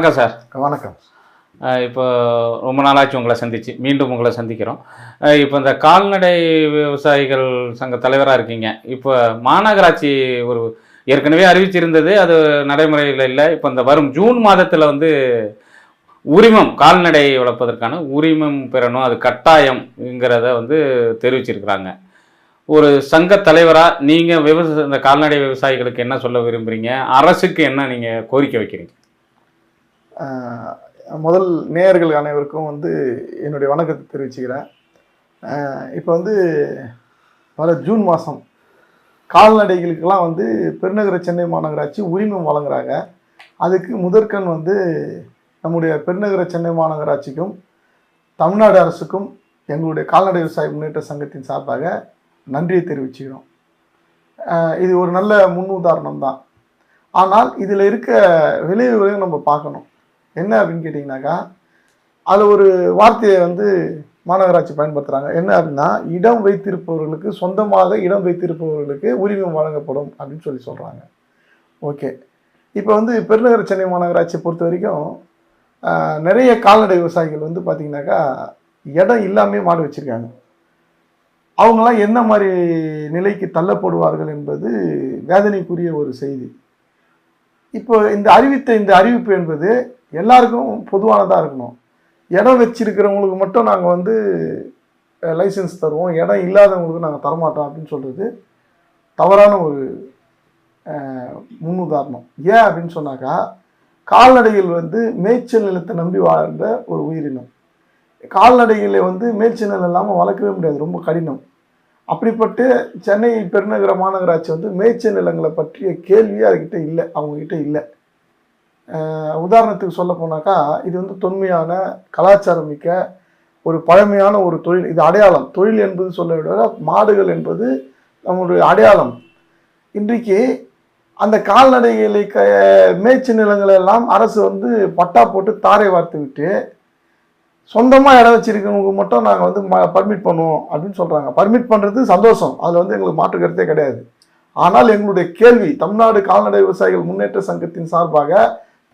வணக்கம் சார். வணக்கம். இப்போ ரொம்ப நாளாச்சு உங்களை சந்திச்சு. மீண்டும் உங்களை சந்திக்கிறோம். இப்போ இந்த கால்நடை விவசாயிகள் சங்க தலைவராக இருக்கீங்க. இப்போ மாநகராட்சி ஒரு ஏற்கனவே அறிவிச்சிருந்தது அது நடைமுறையில் இல்லை. இப்போ இந்த வரும் ஜூன் மாதத்தில் வந்து உரிமம் கால்நடை வளர்ப்பதற்கான உரிமம் பெறணும் அது கட்டாயம்ங்கிறத வந்து தெரிவிச்சிருக்கிறாங்க. ஒரு சங்க தலைவராக நீங்கள் விவசாய இந்த கால்நடை விவசாயிகளுக்கு என்ன சொல்ல விரும்புகிறீங்க அரசுக்கு என்ன நீங்கள் கோரிக்கை வைக்கிறீங்க? முதல் நேயர்கள் அனைவருக்கும் வந்து என்னுடைய வணக்கத்தை தெரிவிச்சுக்கிறேன். இப்போ வந்து வர ஜூன் மாதம் கால்நடைகளுக்கெல்லாம் வந்து பெருநகர சென்னை மாநகராட்சி உரிமம் வழங்குறாங்க. அதுக்கு முதற்கண் வந்து நம்முடைய பெருநகர சென்னை மாநகராட்சிக்கும் தமிழ்நாடு அரசுக்கும் எங்களுடைய கால்நடை விவசாய முன்னேற்ற சங்கத்தின் சார்பாக நன்றியை தெரிவிச்சுக்கிறோம். இது ஒரு நல்ல முன் உதாரணம் தான் ஆனால் இதில் இருக்க விளைவுகளையும் நம்ம பார்க்கணும். என்ன அப்படின்னு கேட்டிங்கனாக்கா அதில் ஒரு வார்த்தையை வந்து மாநகராட்சி பயன்படுத்துகிறாங்க என்ன அப்படின்னா இடம் வைத்திருப்பவர்களுக்கு சொந்தமாக இடம் வைத்திருப்பவர்களுக்கு உரிமம் வழங்கப்படும் அப்படின்னு சொல்லி சொல்கிறாங்க ஓகே. இப்போ வந்து பெருநகர சென்னை மாநகராட்சியை பொறுத்த வரைக்கும் நிறைய கால்நடை விவசாயிகள் வந்து பார்த்திங்கனாக்கா இடம் இல்லாமல் மாடு வச்சுருக்காங்க. அவங்களாம் என்ன மாதிரி நிலைக்கு தள்ளப்படுவார்கள் என்பது வேதனைக்குரிய ஒரு செய்தி. இப்போ இந்த அறிவித்த இந்த அறிவிப்பு என்பது எல்லாருக்கும் பொதுவானதாக இருக்கணும். இடம் வச்சிருக்கிறவங்களுக்கு மட்டும் நாங்கள் வந்து லைசன்ஸ் தருவோம். இடம் இல்லாதவங்களுக்கு நாங்கள் தரமாட்டோம் அப்படின்னு சொல்கிறது தவறான ஒரு முன்னுதாரணம். ஏன் அப்படின்னு சொன்னாக்கா கால்நடைகள் வந்து மேய்ச்சல் நிலத்தை நம்பி வாழ்ந்த ஒரு உயிரினம். கால்நடைகளை வந்து மேய்ச்சல் நிலம் இல்லாமல் வளர்க்கவே முடியாது ரொம்ப கடினம். அப்படிப்பட்டு சென்னை பெருநகர மாநகராட்சி வந்து மேய்ச்சல் நிலங்களை பற்றிய கேள்வியே அதுக்கிட்ட இல்லை அவங்கக்கிட்ட இல்லை. உதாரணத்துக்கு சொல்ல போனாக்கா இது வந்து தொன்மையான கலாச்சாரம் மிக்க ஒரு பழமையான ஒரு தொழில். இது அடையாளம். தொழில் என்பது சொல்ல விட மாடுகள் என்பது நம்முடைய அடையாளம். இன்றைக்கு அந்த கால்நடைகளை க மேய்ச்சி நிலங்களை எல்லாம் அரசு வந்து பட்டா போட்டு தாரை வார்த்து விட்டு சொந்தமாக இடம் வச்சிருக்கவங்க மட்டும் நாங்கள் வந்து ம பர்மிட் பண்ணுவோம் அப்படின்னு சொல்கிறாங்க பர்மிட் பண்ணுறது சந்தோஷம். அதில் வந்து எங்களுக்கு மாற்று கருத்தே கிடையாது. ஆனால் எங்களுடைய கேள்வி தமிழ்நாடு கால்நடை விவசாயிகள் முன்னேற்ற சங்கத்தின் சார்பாக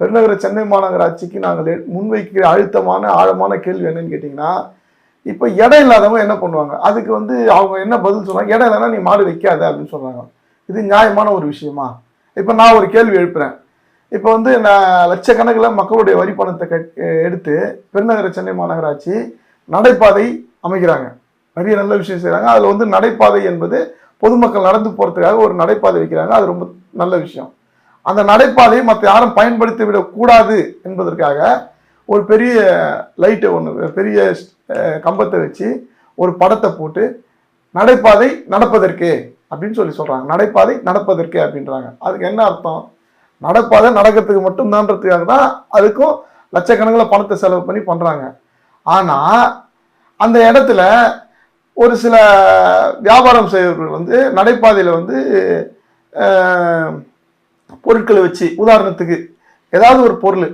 பெருநகர சென்னை மாநகராட்சிக்கு நாங்கள் முன்வைக்கிற அழுத்தமான ஆழமான கேள்வி என்னன்னு கேட்டிங்கன்னா இப்போ இடம் இல்லாதவங்க என்ன பண்ணுவாங்க? அதுக்கு வந்து அவங்க என்ன பதில் சொல்கிறாங்க இடம் இல்லைன்னா நீ மாடு வைக்காத அப்படின்னு சொல்கிறாங்க இது நியாயமான ஒரு விஷயமா? இப்போ நான் ஒரு கேள்வி எழுப்புறேன். இப்போ வந்து நான் லட்சக்கணக்கில் மக்களுடைய வரி பணத்தை கட் எடுத்து பெருநகர சென்னை மாநகராட்சி நடைபாதை அமைக்கிறாங்க. நிறைய நல்ல விஷயம் செய்கிறாங்க அதில் வந்து நடைபாதை என்பது பொதுமக்கள் நடந்து போகிறதுக்காக ஒரு நடைபாதை வைக்கிறாங்க. அது ரொம்ப நல்ல விஷயம். அந்த நடைபாதையை மற்ற யாரும் பயன்படுத்தி விடக்கூடாது என்பதற்காக ஒரு பெரிய லைட்டை ஒன்று பெரிய கம்பத்தை வச்சு ஒரு படத்தை போட்டு நடைபாதை நடப்பதற்கு அப்படின்னு சொல்லி சொல்கிறாங்க நடைபாதை நடப்பதற்கு அப்படின்றாங்க. அதுக்கு என்ன அர்த்தம்? நடப்பாதை நடக்கிறதுக்கு மட்டும்தான்றதுக்காக தான் அதுக்கும் லட்சக்கணக்கில் பணத்தை செலவு பண்ணி பண்ணுறாங்க ஆனால் அந்த இடத்துல ஒரு சில வியாபாரம் செய்பவர்கள் வந்து நடைபாதையில் வந்து பொருட்களை வச்சு உதாரணத்துக்கு ஏதாவது ஒரு பொருள்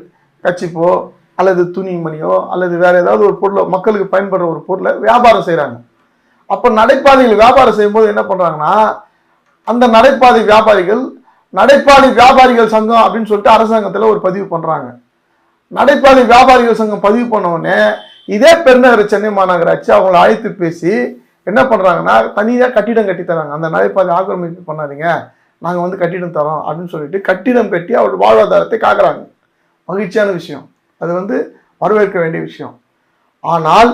கச்சிப்போ அல்லது துணிமணியோ அல்லது வேற ஏதாவது ஒரு பொருளை மக்களுக்கு பயன்படுற ஒரு பொருளை வியாபாரம் செய்கிறாங்க அப்போ நடைபாதையில் வியாபாரம் செய்யும்போது என்ன பண்ணுறாங்கன்னா அந்த நடைபாதை வியாபாரிகள் நடைபாதை வியாபாரிகள் சங்கம் அப்படின்னு சொல்லிட்டு அரசாங்கத்தில் ஒரு பதிவு பண்ணுறாங்க நடைபாதை வியாபாரிகள் சங்கம் பதிவு பண்ணவுடனே இதே பெருநகர சென்னை மாநகராட்சி அவங்கள அழைத்து பேசி என்ன பண்ணுறாங்கன்னா தனியாக கட்டிடம் கட்டித்தராங்க. அந்த நடைபாதை ஆக்கிரமிப்பு பண்ணாதீங்க. நாங்கள் வந்து கட்டிடம் தரோம் அப்படின்னு சொல்லிட்டு கட்டிடம் கட்டி அவர் வாழ்வாதாரத்தை காக்குறாங்க. மகிழ்ச்சியான விஷயம். அது வந்து வரவேற்க வேண்டிய விஷயம். ஆனால்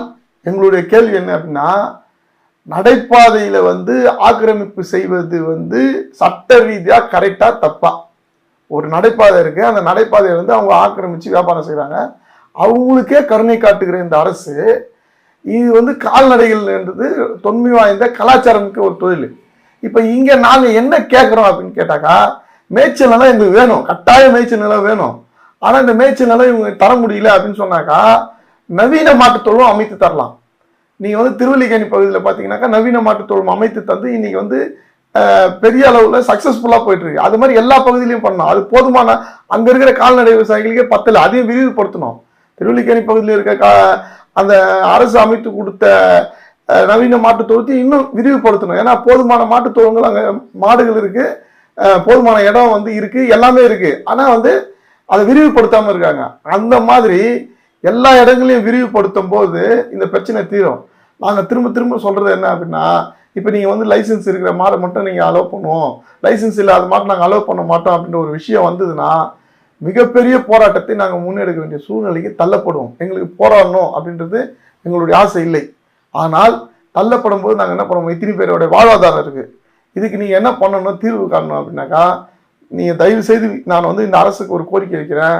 எங்களுடைய கேள்வி என்ன அப்படின்னா நடைபாதையில் வந்து ஆக்கிரமிப்பு செய்வது வந்து சட்ட ரீதியாக கரெக்டாக தப்பா? ஒரு நடைபாதை இருக்கு. அந்த நடைபாதையை வந்து அவங்க ஆக்கிரமிச்சு வியாபாரம் செய்கிறாங்க அவங்களுக்கே கருணை காட்டுகிற இந்த அரசு இது வந்து கால்நடைகள் என்றது தொன்மை வாய்ந்த கலாச்சாரமிக்க ஒரு தொழில். இப்போ இங்கே நாங்கள் என்ன கேட்குறோம் அப்படின்னு கேட்டாக்கா மேய்ச்சல் நிலம் எங்களுக்கு வேணும். கட்டாய மேய்ச்சல் நிலம் வேணும். ஆனால் இந்த மேய்ச்சல் நிலம் இவங்க தர முடியல அப்படின்னு சொன்னாக்கா நவீன மாட்டுத்தொழுவம் அமைத்து தரலாம். நீங்கள் வந்து திருவல்லிக்கேணி பகுதியில் பார்த்தீங்கன்னாக்கா நவீன மாட்டுத்தொழுவம் அமைத்து தந்து இன்னைக்கு வந்து பெரிய அளவில் சக்ஸஸ்ஃபுல்லாக போயிட்டுருக்கு அது மாதிரி எல்லா பகுதியிலையும் பண்ணணும் அது போதுமான அங்கே இருக்கிற கால்நடை விவசாயிகளுக்கே பத்தல. அதையும் விரிவுபடுத்தணும். திருவல்லிக்கேணி பகுதியில் இருக்க கா அந்த அரசு அமைத்து கொடுத்த நவீன மாட்டுத் தொழுத்தை இன்னும் விரிவுபடுத்தணும். ஏன்னா போதுமான மாட்டுத் தொழுங்கள் அங்கே மாடுகள் இருக்குது போதுமான இடம் வந்து இருக்குது எல்லாமே இருக்குது ஆனால் வந்து அதை விரிவுபடுத்தாமல் இருக்காங்க. அந்த மாதிரி எல்லா இடங்களையும் விரிவுபடுத்தும் போது இந்த பிரச்சனை தீரும். நாங்கள் திரும்ப திரும்ப சொல்கிறது என்ன அப்படின்னா இப்போ நீங்கள் வந்து லைசென்ஸ் இருக்கிற மாடை மட்டும் நீங்கள் அலோவ் பண்ணுவோம். லைசென்ஸ் இல்லாத மாட்டை நாங்கள் அலோவ் பண்ண மாட்டோம் அப்படின்ற ஒரு விஷயம் வந்ததுன்னா மிகப்பெரிய போராட்டத்தை நாங்கள் முன்னெடுக்க வேண்டிய சூழ்நிலைக்கு தள்ளப்படுவோம். எங்களுக்கு போராடணும் அப்படின்றது எங்களுடைய ஆசை இல்லை. ஆனால் தள்ளப்படும் போது நாங்கள் என்ன பண்ணுவோம்? இத்தனை பேரோடைய வாழ்வாதாரம் இருக்குது இதுக்கு நீங்கள் என்ன பண்ணணும்? தீர்வு காணணும் அப்படின்னாக்கா நீங்கள் தயவு செய்து நான் வந்து இந்த அரசுக்கு ஒரு கோரிக்கை வைக்கிறேன்.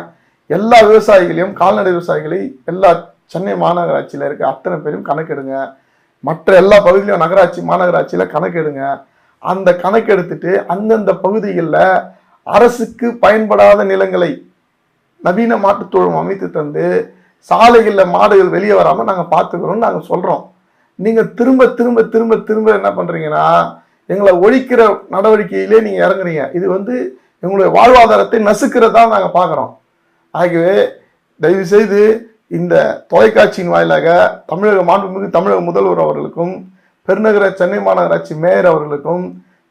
எல்லா விவசாயிகளையும் கால்நடை விவசாயிகளை எல்லா சென்னை மாநகராட்சியில் இருக்க அத்தனை பேரும் கணக்கெடுங்க. மற்ற எல்லா பகுதியிலும் நகராட்சி மாநகராட்சியில் கணக்கெடுங்க. அந்த கணக்கெடுத்துட்டு அந்தந்த பகுதிகளில் அரசுக்கு பயன்படாத நிலங்களை நவீன மாட்டுத்தோழம் அமைத்து தந்து சாலைகளில் மாடுகள் வெளியே வராமல் நாங்கள் பார்த்துக்கிறோம்னு நாங்கள் சொல்கிறோம் நீங்கள் திரும்ப திரும்ப திரும்ப திரும்ப என்ன பண்ணுறீங்கன்னா எங்களை ஒழிக்கிற நடவடிக்கையிலே நீங்கள் இறங்குறீங்க. இது வந்து எங்களுடைய வாழ்வாதாரத்தை நசுக்கிறதா நாங்கள் பார்க்குறோம். ஆகவே தயவு செய்து இந்த தொலைக்காட்சியின் வாயிலாக தமிழக மாண்புமிகு தமிழக முதல்வர் அவர்களுக்கும் பெருநகர சென்னை மாநகராட்சி மேயர் அவர்களுக்கும்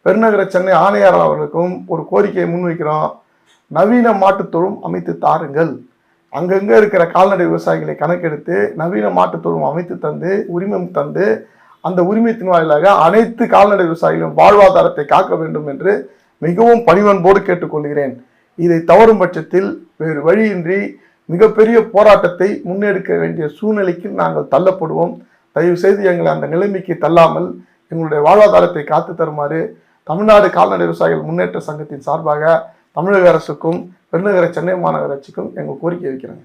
பெருநகர சென்னை ஆணையாளர் அவர்களுக்கும் ஒரு கோரிக்கையை முன்வைக்கிறோம். நவீன மாட்டுத்தொழும் அமைத்து தாருங்கள். அங்கங்கே இருக்கிற கால்நடை விவசாயிகளை கணக்கெடுத்து நவீன மாட்டுத் தொழும் அமைத்து தந்து உரிமம் தந்து அந்த உரிமத்தின் வாயிலாக அனைத்து கால்நடை விவசாயிகளும் வாழ்வாதாரத்தை காக்க வேண்டும் என்று மிகவும் பணிவன்போடு கேட்டுக்கொள்கிறேன். இதை தவறும் பட்சத்தில் வேறு வழியின்றி மிகப்பெரிய போராட்டத்தை முன்னெடுக்க வேண்டிய சூழ்நிலைக்கு நாங்கள் தள்ளப்படுவோம். தயவு செய்து எங்களை அந்த நிலைமைக்கு தள்ளாமல் எங்களுடைய வாழ்வாதாரத்தை காத்து தருமாறு தமிழ்நாடு கால்நடை விவசாயிகள் முன்னேற்ற சங்கத்தின் சார்பாக தமிழக அரசுக்கும் பெருநகர சென்னை மாநகராட்சிக்கும் எங்கள் கோரிக்கை வைக்கிறாங்க